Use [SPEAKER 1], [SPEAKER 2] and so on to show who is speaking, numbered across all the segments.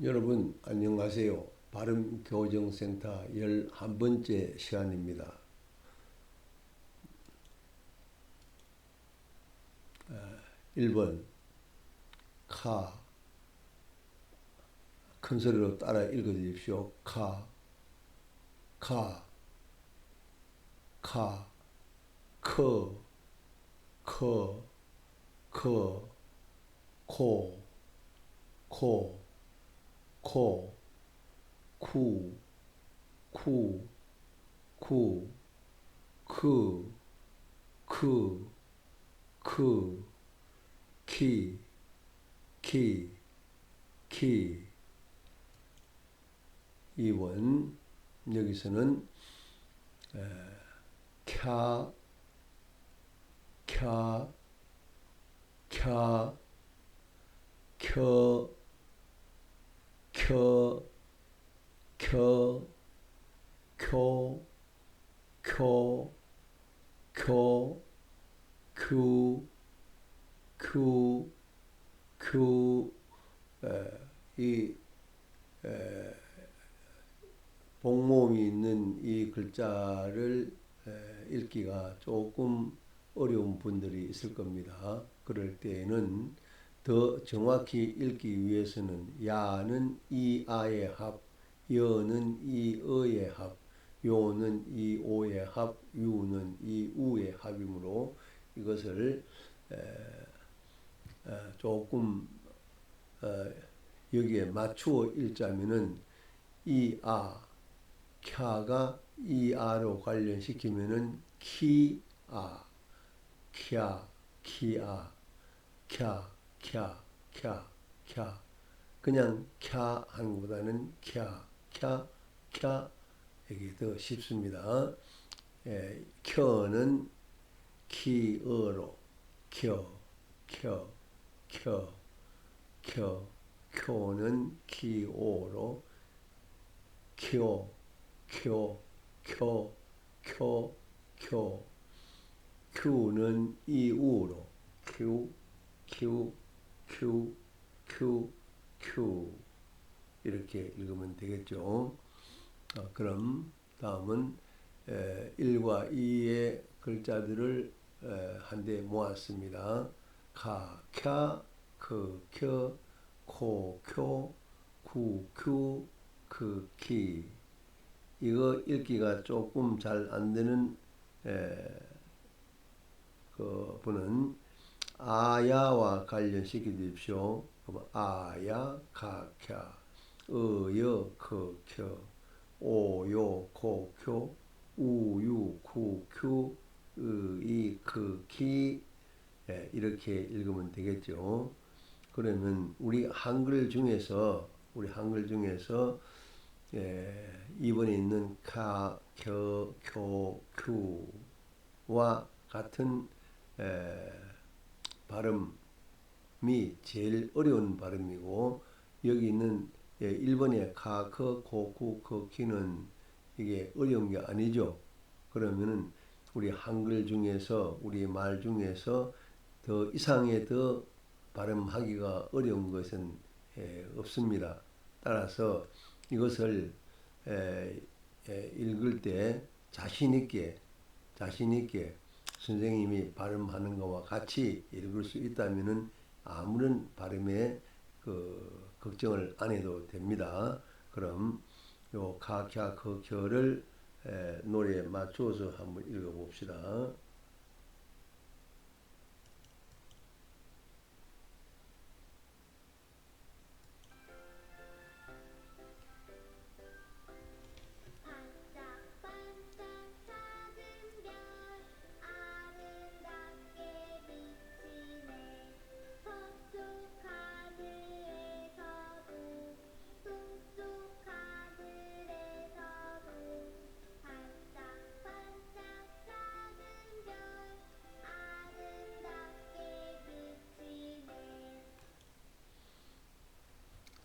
[SPEAKER 1] 여러분 안녕하세요. 발음교정센터 11번째 시간입니다. 1번. 카. 큰 소리로 따라 읽어 주십시오. 카, 카, 카, 커, 커, 커, 코, 코, 코, 쿠, 쿠, 쿠, 크, 크, 크, 키, 키, 키. 2번 여기서는 에, 캬, 캬, 캬, 켜, 켜, 켜, 켜, 켜, 켜, 큐, 큐, 큐, 에, 이, 에, 복모음이 있는 이 글자를 에, 읽기가 조금 어려운 분들이 있을 겁니다. 그럴 때에는 더 정확히 읽기 위해서는 야는 이 아의 합, 여는 이 어의 합, 요는 이 오의 합, 유는 이 우의 합이므로 이것을 에, 에, 조금 어, 여기에 맞추어 읽자면은 이 아, 캬가 이 아로 관련시키면은 키아, 캬, 키아, 캬, 캬, 캬, 캬. 그냥 캬 하는 것보다는 캬, 캬, 캬 이게 더 쉽습니다. 예, 켜는 키어로 켜, 켜, 켜, 켜, 켜는 키오로 켜, 켜, 켜, 켜, 켜. 큐는 이우로 큐, 큐, 큐, 큐, 큐 이렇게 읽으면 되겠죠. 어, 그럼 다음은 에, 1과 2의 글자들을 한데 모았습니다. 카, 캬, 크, 켜, 코, 쿄, 쿠, 큐, 크, 키. 이거 읽기가 조금 잘 안 되는 에, 그 분은 아야와 관련시켜 주십시오. 아야, 가캬, 어여, 커켜, 오요, 고쿄, 우유, 구큐, 의이, 크키 예, 이렇게 읽으면 되겠죠. 그러면 우리 한글 중에서 우리 한글 중에서 예, 이번에 있는 카, 켜, 교, 큐와 같은 에, 발음이 제일 어려운 발음이고 여기 있는 예, 1번의 카, 커, 코, 쿠, 커, 키는 이게 어려운 게 아니죠. 그러면은 우리 한글 중에서 우리 말 중에서 더 이상의 더 발음하기가 어려운 것은 예, 없습니다. 따라서 이것을 에, 에, 읽을 때 자신 있게 자신 있게 선생님이 발음하는 것과 같이 읽을 수 있다면은 아무런 발음에 그 걱정을 안 해도 됩니다. 그럼 요 카캬 커켜를 노래에 맞춰서 한번 읽어봅시다.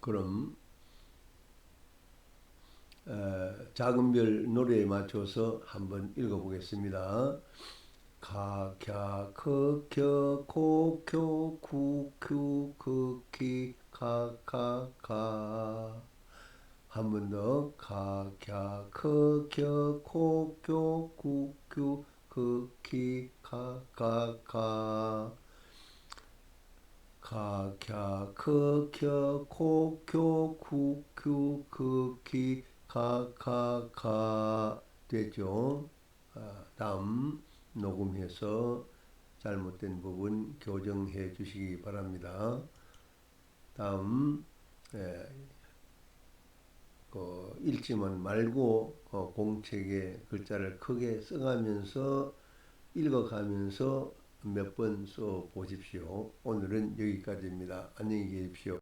[SPEAKER 1] 그럼 어, 작은 별 노래에 맞춰서 한번 읽어보겠습니다. 가, 캬, 커, 켜, 코, 쿄, 구, 큐, 크, 키, 카카카 한 번 더. 카캬 크켜 코쿄 쿠큐 크키 카카카 카캬 크켜 코쿄 쿠큐 크키 카카카 됐죠? 아, 다음 녹음해서 잘못된 부분 교정해 주시기 바랍니다. 다음 예, 그 읽지만 말고 어, 공책에 글자를 크게 써가면서 읽어가면서 몇 번 써 보십시오. 오늘은 여기까지입니다. 안녕히 계십시오.